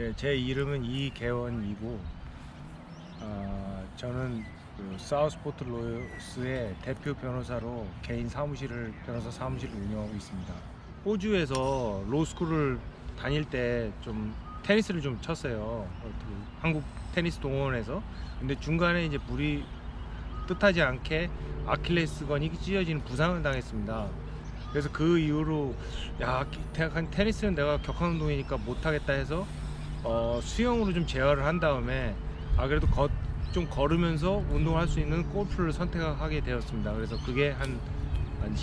예, 제 이름은 이계원이고 아, 저는 그 사우스포트 로스의 대표 변호사로 개인 사무실을 변호사 사무실을 운영하고 있습니다. 호주에서 로스쿨을 다닐 때 좀 테니스를 좀 쳤어요. 어, 그 한국 테니스 동호원에서. 근데 중간에 이제 물이 뜻하지 않게 아킬레스건이 찢어지는 부상을 당했습니다. 그래서 그 이후로 야 테- 테니스는 내가 격한 운동이니까 못하겠다 해서 어, 수영으로 좀 제어를 한 다음에 아 그래도 걷, 좀 걸으면서 운동할 수 있는 골프를 선택하게 되었습니다. 그래서 그게 한, 한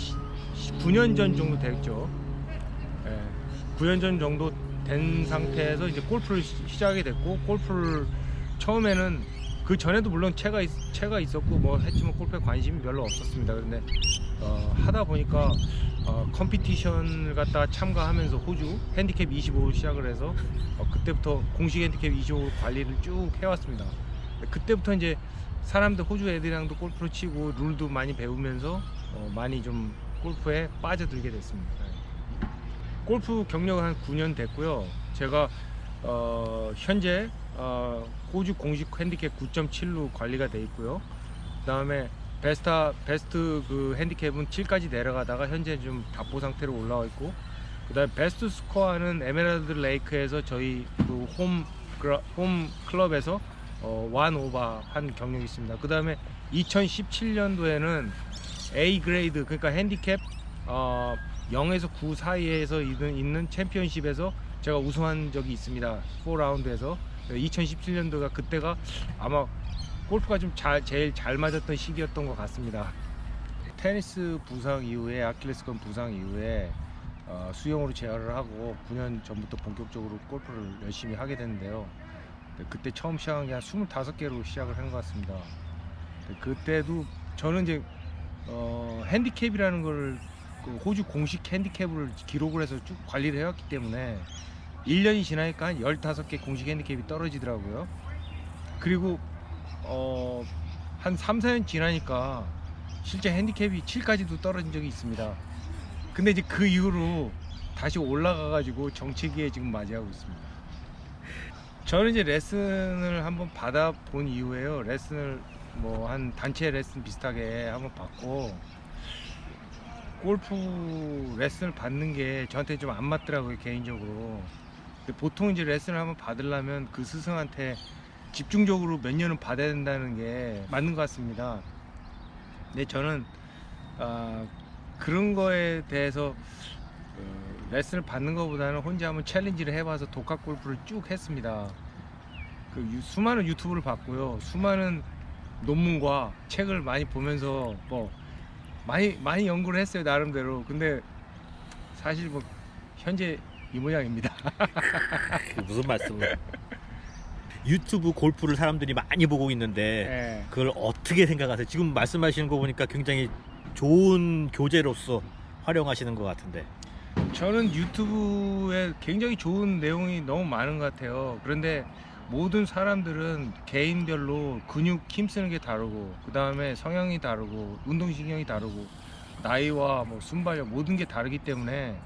9년 전 정도 됐죠. 예, 9년 전 정도 된 상태에서 이제 골프를 시- 시작하게 됐고 골프를 처음에는 그 전에도 물론 채가 있, 채가 있었고 뭐 했지만 골프에 관심이 별로 없었습니다. 그런데 어, 하다 보니까 어, 컴피티션을 갖다가 참가하면서 호주 핸디캡 25로 시작을 해서 어, 그때부터 공식 핸디캡 25 관리를 쭉 해왔습니다. 그때부터 이제 사람들 호주 애들이랑도 골프를 치고 룰도 많이 배우면서 어, 많이 좀 골프에 빠져들게 됐습니다. 네. 골프 경력은 한 9년 됐고요. 제가 어, 현재 어, 호주 공식 핸디캡 9.7로 관리가 돼 있고요. 그 다음에 베스타 베스트 그 핸디캡은 7까지 내려가다가 현재 좀 답보 상태로 올라와 있고 그다음에 베스트 스코어는 에메랄드 레이크에서 저희 그홈 홈 클럽에서 어, 완 오버 한 경력이 있습니다. 그다음에 2017년도에는 A 그레이드 그러니까 핸디캡 어, 0에서 9 사이에서 있는 챔피언십에서 제가 우승한 적이 있습니다. 4라운드에서 2017년도가 그때가 아마 골프가 좀 잘, 제일 잘 맞았던 시기였던 것 같습니다. 테니스 부상 이후에 아킬레스건 부상 이후에 어, 수영으로 재활을 하고 9년 전부터 본격적으로 골프를 열심히 하게 됐는데요. 네, 그때 처음 시작한 게 한 25개로 시작을 한 것 같습니다. 네, 그때도 저는 이제 어, 핸디캡이라는 걸그 호주 공식 핸디캡을 기록을 해서 쭉 관리를 해왔기 때문에 1년이 지나니까 한 15개 공식 핸디캡이 떨어지더라고요. 그리고 어, 한 3, 4년 지나니까 실제 핸디캡이 7까지도 떨어진 적이 있습니다. 근데 이제 그 이후로 다시 올라가 가지고 정체기에 지금 맞이하고 있습니다. 저는 이제 레슨을 한번 받아 본 이후에요. 레슨을 뭐 한 단체 레슨 비슷하게 한번 받고 골프 레슨을 받는 게 저한테 좀 안 맞더라고요 개인적으로. 보통 이제 레슨을 한번 받으려면 그 스승한테 집중적으로 몇 년은 받아야 된다는 게 맞는 것 같습니다. 근데 저는 아, 그런 거에 대해서 어, 레슨을 받는 것보다는 혼자 한번 챌린지를 해봐서 독학 골프를 쭉 했습니다. 그 유- 수많은 유튜브를 봤고요. 수많은 논문과 책을 많이 보면서 뭐 많이 많이 연구를 했어요 나름대로. 근데 사실 뭐 현재 이 모양입니다. 그 무슨 말씀을? 유튜브 골프를 사람들이 많이 보고 있는데 예. 그걸 어떻게 생각하세요? 지금 말씀하시는 거 보니까 굉장히 좋은 교재로서 활용하시는 것 같은데. 저는 유튜브에 굉장히 좋은 내용이 너무 많은 것 같아요. 그런데 모든 사람들은 개인별로 근육 힘쓰는 게 다르고 그 다음에 성향이 다르고 운동신경이 다르고 나이와 뭐 순발력 모든 게 다르기 때문에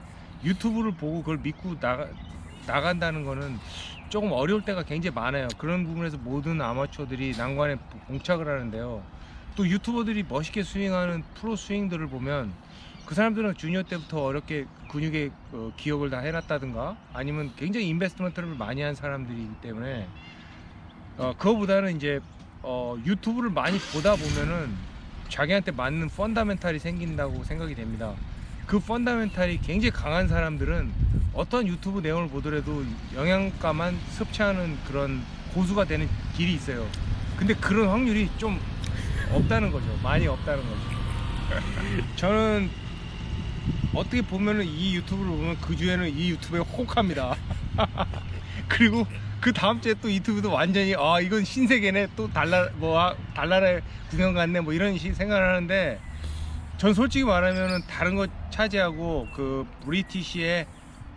유튜브를 보고 그걸 믿고 나가, 나간다는 거는 조금 어려울 때가 굉장히 많아요. 그런 부분에서 모든 아마추어들이 난관에 봉착을 하는데요. 또 유튜버들이 멋있게 스윙하는 프로 스윙들을 보면 그 사람들은 주니어 때부터 어렵게 근육의 어, 기억을 다 해놨다든가 아니면 굉장히 인베스트먼트를 많이 한 사람들이기 때문에 어, 그거보다는 이제 어, 유튜브를 많이 보다 보면은 자기한테 맞는 펀다멘탈이 생긴다고 생각이 됩니다. 그 펀다멘탈이 굉장히 강한 사람들은 어떤 유튜브 내용을 보더라도 영양가만 섭취하는 그런 고수가 되는 길이 있어요. 근데 그런 확률이 좀 없다는 거죠. 많이 없다는 거죠. 저는 어떻게 보면은 이 유튜브를 보면 그 주에는 이 유튜브에 혹합니다. 그리고 그 다음 주에 또 유튜브도 완전히 아 이건 신세계네 또 달라 뭐 아, 달나라에 구경 갔네 뭐 이런 식 생각을 하는데 전 솔직히 말하면은 다른 거 차지하고 그 브리티시의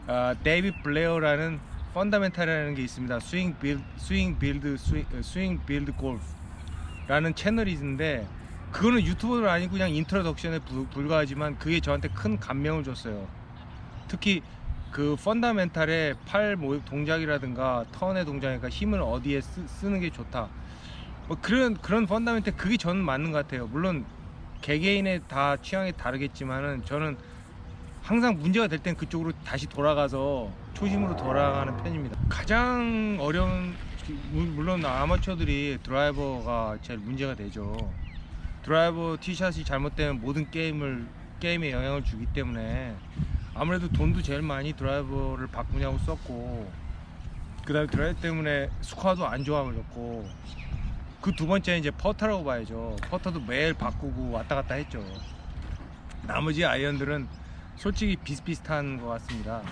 아, 데이비 블레어라는 펀더멘탈이라는 게 있습니다. 스윙 빌드 스윙 빌드 스윙, 스윙 빌드 골프라는 채널이 있는데 그거는 유튜버도 아니고 그냥 인트로덕션에 불- 불과하지만 그게 저한테 큰 감명을 줬어요. 특히 그 펀다멘탈의 팔 모- 동작이라든가 턴의 동작이니까 힘을 어디에 쓰, 는게 좋다. 뭐 그런 그런 펀다멘탈 그게 저는 맞는 것 같아요. 물론 개개인의 다 취향이 다르겠지만은 저는 항상 문제가 될 땐 그쪽으로 다시 돌아가서 초심으로 돌아가는 편입니다. 가장 어려운 물- 물론 아마추어들이 드라이버가 제일 문제가 되죠. 드라이버 티샷이 잘못되면 모든 게임을 게임에 영향을 주기 때문에 아무래도 돈도 제일 많이 드라이버를 바꾸냐고 썼고 그다음에 드라이버 때문에 스코어도 안 좋아졌고 그 두 번째 이제 퍼터라고 봐야죠. 퍼터도 매일 바꾸고 왔다 갔다 했죠. 나머지 아이언들은 솔직히 비슷비슷한 것 같습니다.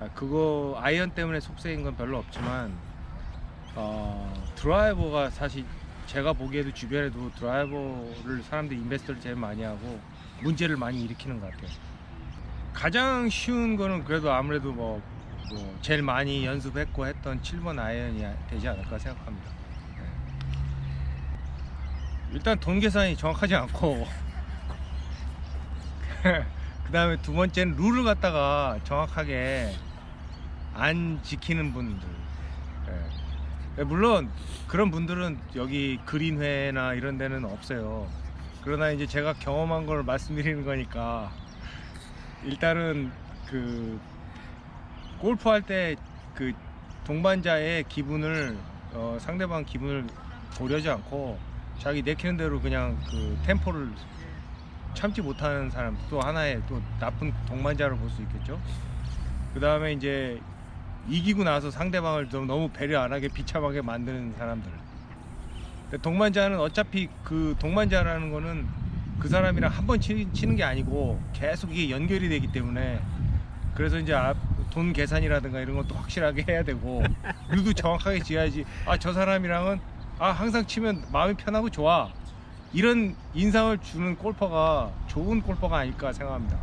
아, 그거 아이언 때문에 속세인 건 별로 없지만 어, 드라이버가 사실 제가 보기에도 주변에도 드라이버를 사람들이 인베스트를 제일 많이 하고 문제를 많이 일으키는 것 같아요. 가장 쉬운 거는 그래도 아무래도 뭐, 뭐 제일 많이 연습했고 했던 7번 아이언이 되지 않을까 생각합니다. 네. 일단 돈 계산이 정확하지 않고 그 다음에 두 번째는 룰을 갖다가 정확하게 안 지키는 분들 예. 물론 그런 분들은 여기 그린회나 이런 데는 없어요 그러나 이제 제가 경험한 걸 말씀드리는 거니까 일단은 그 골프 할 때 그 동반자의 기분을 어, 상대방 기분을 고려하지 않고 자기 내키는 대로 그냥 그 템포를 참지 못하는 사람 또 하나의 또 나쁜 동반자를 볼 수 있겠죠. 그 다음에 이제 이기고 나서 상대방을 좀 너무 배려 안 하게 비참하게 만드는 사람들. 동반자는 어차피 그 동반자라는 거는 그 사람이랑 한 번 치는 게 아니고 계속 이게 연결이 되기 때문에 그래서 이제 앞- 돈 계산이라든가 이런 것도 확실하게 해야 되고 룰도 정확하게 지어야지 아 저 사람이랑은 아 항상 치면 마음이 편하고 좋아 이런 인상을 주는 골퍼가 좋은 골퍼가 아닐까 생각합니다.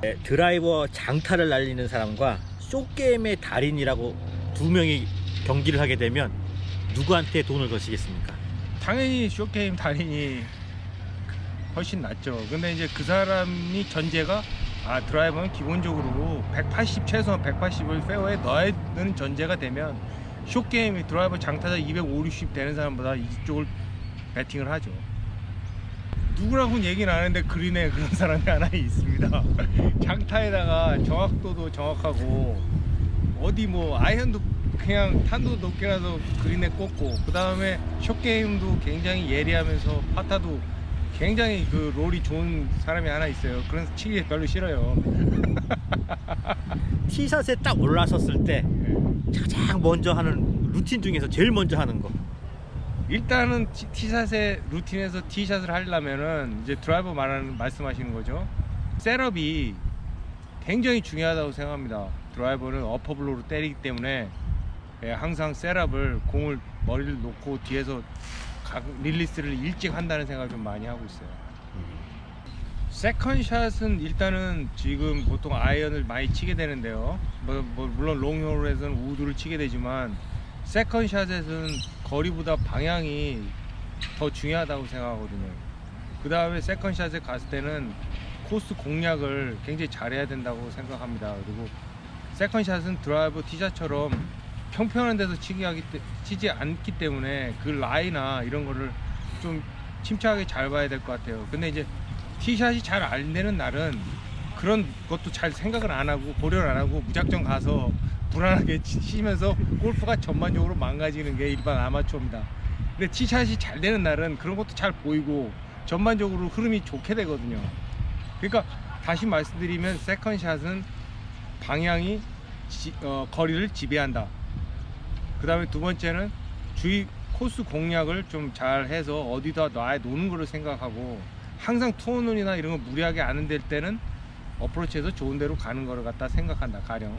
네, 드라이버 장타를 날리는 사람과 쇼게임의 달인이라고 두 명이 경기를 하게 되면 누구한테 돈을 거시겠습니까? 당연히 쇼게임 달인이 훨씬 낫죠. 근데 이제 그 사람이 전제가 아 드라이버는 기본적으로 180 최소한 180을 페어에 넣어야 되는 전제가 되면 쇼게임이 드라이버 장타자 250, 60 되는 사람보다 이쪽을 배팅을 하죠. 누구라고는 얘기는 안 하는데 그린에 그런 사람이 하나 있습니다. 장타에다가 정확도도 정확하고 어디 뭐 아이언도 그냥 탄도 높게라도 그린에 꽂고 그 다음에 숏게임도 굉장히 예리하면서 파타도 굉장히 그 롤이 좋은 사람이 하나 있어요. 그래서 치기 별로 싫어요. 티샷에 딱 올라섰을 때 가장 먼저 하는 루틴 중에서 제일 먼저 하는 거. 일단은 티- 티샷의 루틴에서 티샷을 하려면은 이제 드라이버 말하는 말씀하시는 거죠. 셋업이 굉장히 중요하다고 생각합니다. 드라이버는 어퍼블로로 때리기 때문에 예, 항상 셋업을 공을 머리를 놓고 뒤에서 각- 릴리스를 일찍 한다는 생각을 좀 많이 하고 있어요. 세컨샷은 일단은 지금 보통 아이언을 많이 치게 되는데요. 뭐, 뭐 물론 롱홀에서는 우드를 치게 되지만 세컨샷에서는 거리보다 방향이 더 중요하다고 생각하거든요. 그 다음에 세컨샷에 갔을 때는 코스 공략을 굉장히 잘해야 된다고 생각합니다. 그리고 세컨샷은 드라이브 티샷처럼 평평한 데서 치기 하기 때, 치지 않기 때문에 그 라이나 이런 거를 좀 침착하게 잘 봐야 될 것 같아요. 근데 이제 티샷이 잘 안 되는 날은 그런 것도 잘 생각을 안 하고 고려를 안 하고 무작정 가서 불안하게 치- 치면서 골프가 전반적으로 망가지는 게 일반 아마추어입니다. 근데 티샷이 잘 되는 날은 그런 것도 잘 보이고 전반적으로 흐름이 좋게 되거든요. 그러니까 다시 말씀드리면 세컨샷은 방향이 지- 어, 거리를 지배한다. 그 다음에 두 번째는 주위 코스 공략을 좀 잘 해서 어디다 놔 놓는 거를 생각하고 항상 투혼이나 이런 거 무리하게 안 될 때는 어프로치에서 좋은 데로 가는 거를 갖다 생각한다 가령.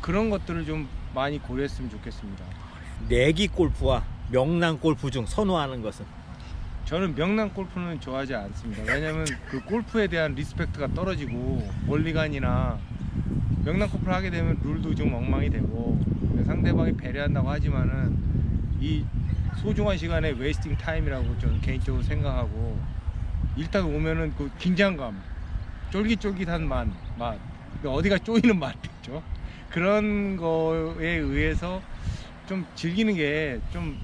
그런 것들을 좀 많이 고려했으면 좋겠습니다. 내기 골프와 명랑 골프 중 선호하는 것은? 저는 명랑 골프는 좋아하지 않습니다. 왜냐면 그 골프에 대한 리스펙트가 떨어지고 멀리간이나 명랑 골프를 하게 되면 룰도 좀 엉망이 되고 상대방이 배려한다고 하지만은 이 소중한 시간에 웨이스팅 타임이라고 저는 개인적으로 생각하고 일단 오면은 그 긴장감 쫄깃쫄깃한 맛, 맛 어디가 쪼이는 맛 있죠 그런 거에 의해서 좀 즐기는 게좀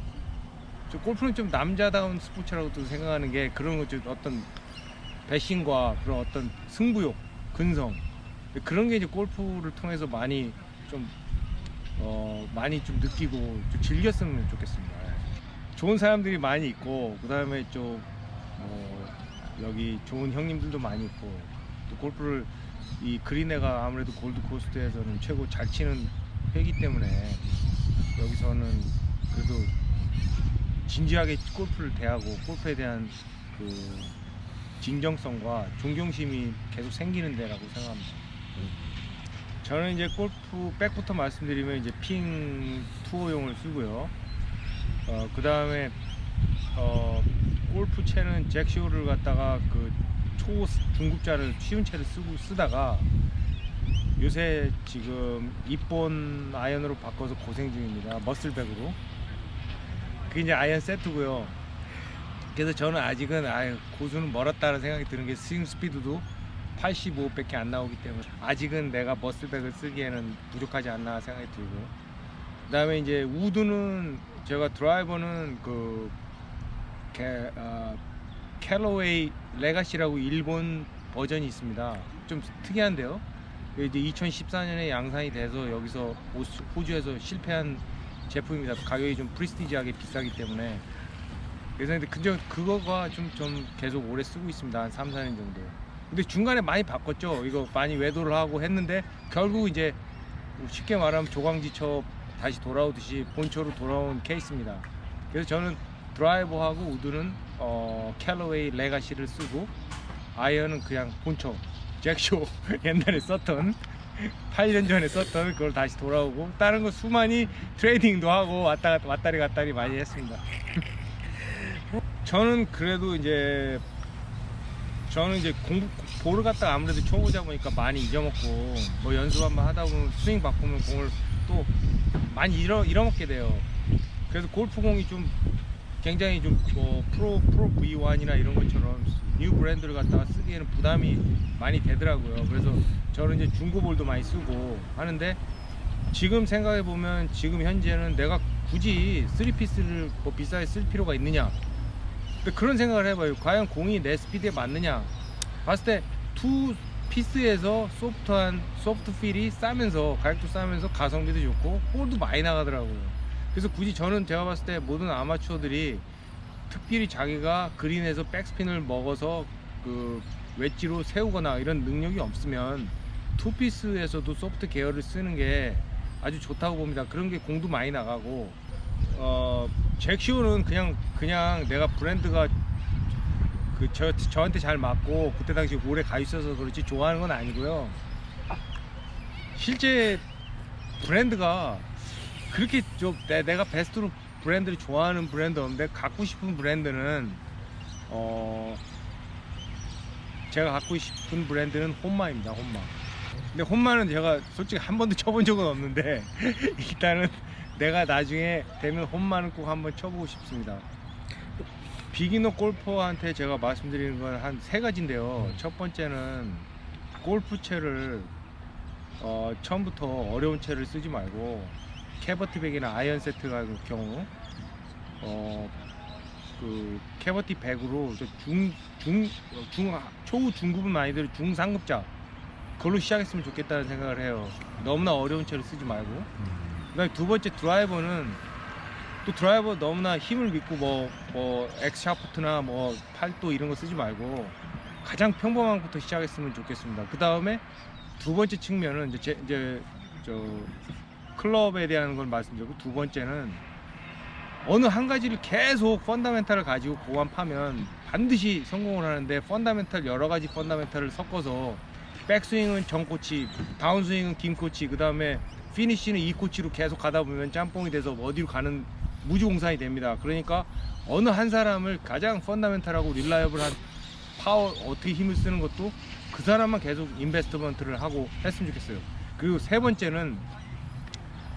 골프는 좀 남자다운 스포츠라고도 생각하는 게 그런 거죠 어떤 배신과 그런 어떤 승부욕, 근성 그런 게 이제 골프를 통해서 많이 좀 어, 많이 좀 느끼고 좀 즐겼으면 좋겠습니다. 예. 좋은 사람들이 많이 있고 그 다음에 좀 어, 여기 좋은 형님들도 많이 있고 또 골프를 이 그린에가 아무래도 골드 코스트에서는 최고 잘 치는 회기 때문에 여기서는 그래도 진지하게 골프를 대하고 골프에 대한 그 진정성과 존경심이 계속 생기는 데라고 생각합니다. 저는 이제 골프 백부터 말씀드리면 이제 핑 투어용을 쓰고요. 어, 그 다음에 어, 골프 채는 잭쇼를 갖다가 그 초 중급자를 쉬운 채를 쓰고 쓰다가 요새 지금 입본 아이언으로 바꿔서 고생 중입니다. 머슬백으로. 그게 이제 아이언 세트고요. 그래서 저는 아직은 아유, 고수는 멀었다는 생각이 드는 게 스윙 스피드도 85밖에 안 나오기 때문에 아직은 내가 머슬백을 쓰기에는 부족하지 않나 생각이 들고 그다음에 이제 우드는 제가 드라이버는 그 캐, 어, 캘로웨이 레가시라고 일본 버전이 있습니다. 좀 특이한데요. 이제 2014년에 양산이 돼서 여기서 오스- 호주에서 실패한 제품입니다. 가격이 좀 프리스티지하게 비싸기 때문에 그래서 근데 그거가 좀, 좀 계속 오래 쓰고 있습니다. 한 3, 4년 정도. 근데 중간에 많이 바꿨죠. 이거 많이 외도를 하고 했는데 결국 이제 쉽게 말하면 조광지처 다시 돌아오듯이 본초로 돌아온 케이스입니다. 그래서 저는 드라이버하고 우드는 어, 캘러웨이 레가시를 쓰고 아이언은 그냥 본초 잭쇼 옛날에 썼던 8년 전에 썼던 그걸 다시 돌아오고 다른 거 수많이 트레이딩도 하고 왔다 갔다 왔다리 갔다리 많이 했습니다. 저는 그래도 이제 저는 이제 공부 볼을 갖다가 아무래도 초보자 보니까 많이 잊어먹고 뭐 연습 한번 하다 보면 스윙 바꾸면 공을 또 많이 잃어 잃어먹게 돼요. 그래서 골프공이 좀 굉장히 좀 뭐 프로 프로 V1이나 이런 것처럼 뉴 브랜드를 갖다가 쓰기에는 부담이 많이 되더라고요. 그래서 저는 이제 중고 볼도 많이 쓰고 하는데 지금 생각해 보면 지금 현재는 내가 굳이 3피스를 뭐 비싸게 쓸 필요가 있느냐? 근데 그런 생각을 해봐요. 과연 공이 내 스피드에 맞느냐? 봤을 때 투 피스에서 소프트한 소프트 필이 싸면서 가격도 싸면서 가성비도 좋고 볼도 많이 나가더라고요. 그래서 굳이 저는 제가 봤을 때 모든 아마추어들이 특별히 자기가 그린에서 백스핀을 먹어서 그 웨지로 세우거나 이런 능력이 없으면 투피스에서도 소프트 계열을 쓰는 게 아주 좋다고 봅니다. 그런 게 공도 많이 나가고 어 잭시오는 그냥 그냥 내가 브랜드가 그 저 저한테 잘 맞고 그때 당시 오래 가 있어서 그렇지 좋아하는 건 아니고요. 실제 브랜드가 그렇게 좀 내, 내가 베스트로 브랜드를 좋아하는 브랜드 없는데 갖고 싶은 브랜드는 어 제가 갖고 싶은 브랜드는 혼마입니다. 혼마. 근데 혼마는 제가 솔직히 한 번도 쳐본 적은 없는데 일단은 내가 나중에 되면 홈만은 꼭 한번 쳐보고 싶습니다. 비기너 골퍼한테 제가 말씀드리는 건 한 세 가지인데요. 첫 번째는 골프채를 어, 처음부터 어려운 채를 쓰지 말고 캐버티백이나 아이언 세트 같은 경우 어, 그 캐버티 백으로 중, 중, 중, 초우 중급은 많이들 중상급자 그걸로 시작했으면 좋겠다는 생각을 해요. 너무나 어려운 채를 쓰지 말고 그다음에 두 번째 드라이버는 또 드라이버 너무나 힘을 믿고 뭐 뭐 엑샤프트나 뭐 팔도 이런 거 쓰지 말고 가장 평범한 것부터 시작했으면 좋겠습니다. 그 다음에 두 번째 측면은 이제 제, 이제 저 클럽에 대한 걸 말씀드리고 두 번째는 어느 한 가지를 계속 펀다멘탈을 가지고 고안파면 반드시 성공을 하는데 펀다멘탈 여러 가지 펀다멘탈을 섞어서 백스윙은 정 코치, 다운스윙은 김 코치, 그 다음에 피니쉬는 이 코치로 계속 가다 보면 짬뽕이 돼서 어디로 가는 무주공산이 됩니다. 그러니까 어느 한 사람을 가장 펀다멘탈하고 릴라이블한 파워 어떻게 힘을 쓰는 것도 그 사람만 계속 인베스트먼트를 하고 했으면 좋겠어요. 그리고 세 번째는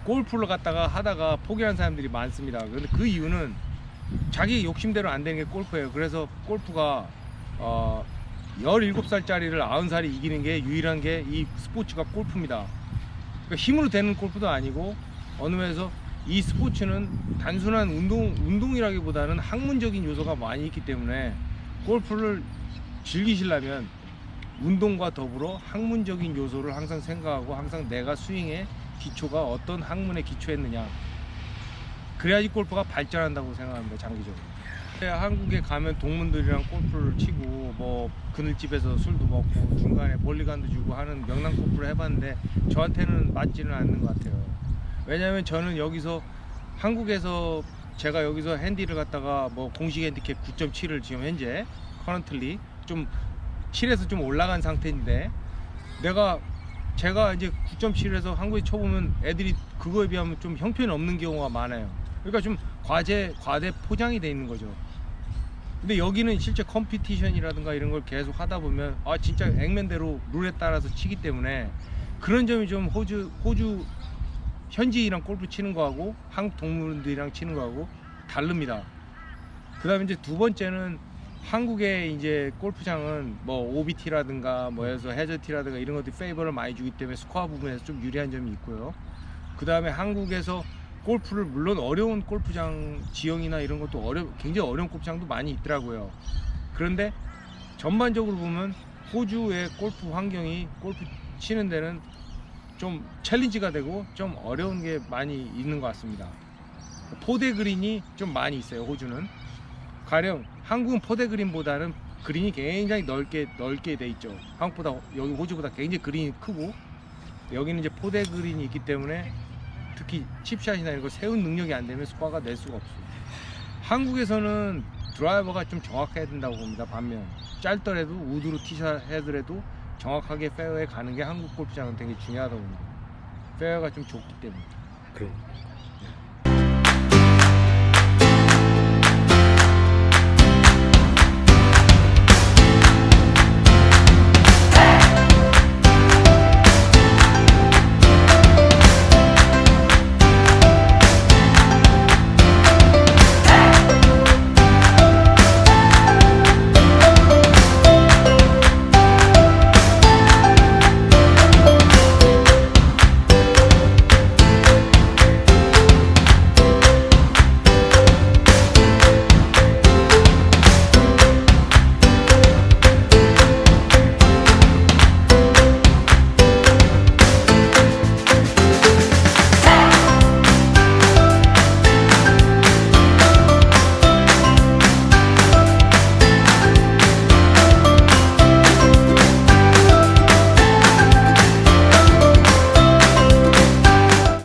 골프를 갖다가 하다가 포기한 사람들이 많습니다. 그런데 그 이유는 자기 욕심대로 안 되는 게 골프예요. 그래서 골프가 어 17살짜리를 90살이 이기는 게 유일한 게 이 스포츠가 골프입니다. 그러니까 힘으로 되는 골프도 아니고 어느 면에서 이 스포츠는 단순한 운동 운동이라기보다는 학문적인 요소가 많이 있기 때문에 골프를 즐기시려면 운동과 더불어 학문적인 요소를 항상 생각하고 항상 내가 스윙의 기초가 어떤 학문에 기초했느냐. 그래야지 골프가 발전한다고 생각합니다 장기적으로. 네, 한국에 가면 동문들이랑 골프를 치고 뭐 그늘집에서 술도 먹고 중간에 멀리간도 주고 하는 명랑 골프를 해봤는데 저한테는 맞지는 않는 것 같아요. 왜냐하면 저는 여기서 한국에서 제가 여기서 핸디를 갖다가 뭐 공식 핸디캡 9.7을 지금 현재 커런틀리 좀 7에서 좀 올라간 상태인데 내가 제가 이제 9.7에서 한국에 쳐보면 애들이 그거에 비하면 좀 형편이 없는 경우가 많아요. 그러니까 좀 과제 과대 포장이 돼 있는 거죠. 근데 여기는 실제 컴피티션이라든가 이런 걸 계속 하다 보면 아 진짜 액면대로 룰에 따라서 치기 때문에 그런 점이 좀 호주 호주 현지인이랑 골프 치는 거하고 한국 동물들이랑 치는 거하고 다릅니다. 그다음에 이제 두 번째는 한국의 이제 골프장은 뭐 OBT라든가 뭐 해서 해저티라든가 이런 것들이 페이버를 많이 주기 때문에 스코어 부분에서 좀 유리한 점이 있고요. 그 다음에 한국에서 골프를 물론 어려운 골프장 지형이나 이런 것도 어려 굉장히 어려운 골프장도 많이 있더라고요. 그런데 전반적으로 보면 호주의 골프 환경이 골프 치는 데는 좀 챌린지가 되고 좀 어려운 게 많이 있는 것 같습니다. 포대 그린이 좀 많이 있어요. 호주는 가령 한국은 포대 그린보다는 그린이 굉장히 넓게 넓게 돼 있죠. 한국보다 여기 호주보다 굉장히 그린이 크고 여기는 이제 포대 그린이 있기 때문에 특히 칩샷이나 이런 거 세운 능력이 안 되면 스코어가 낼 수가 없어요. 한국에서는 드라이버가 좀 정확해야 된다고 봅니다. 반면 짧더라도 우드로 티샷 해더라도 정확하게 페어에 가는 게 한국 골프장은 되게 중요하다고 봅니다. 페어가 좀 좁기 때문에. 그럼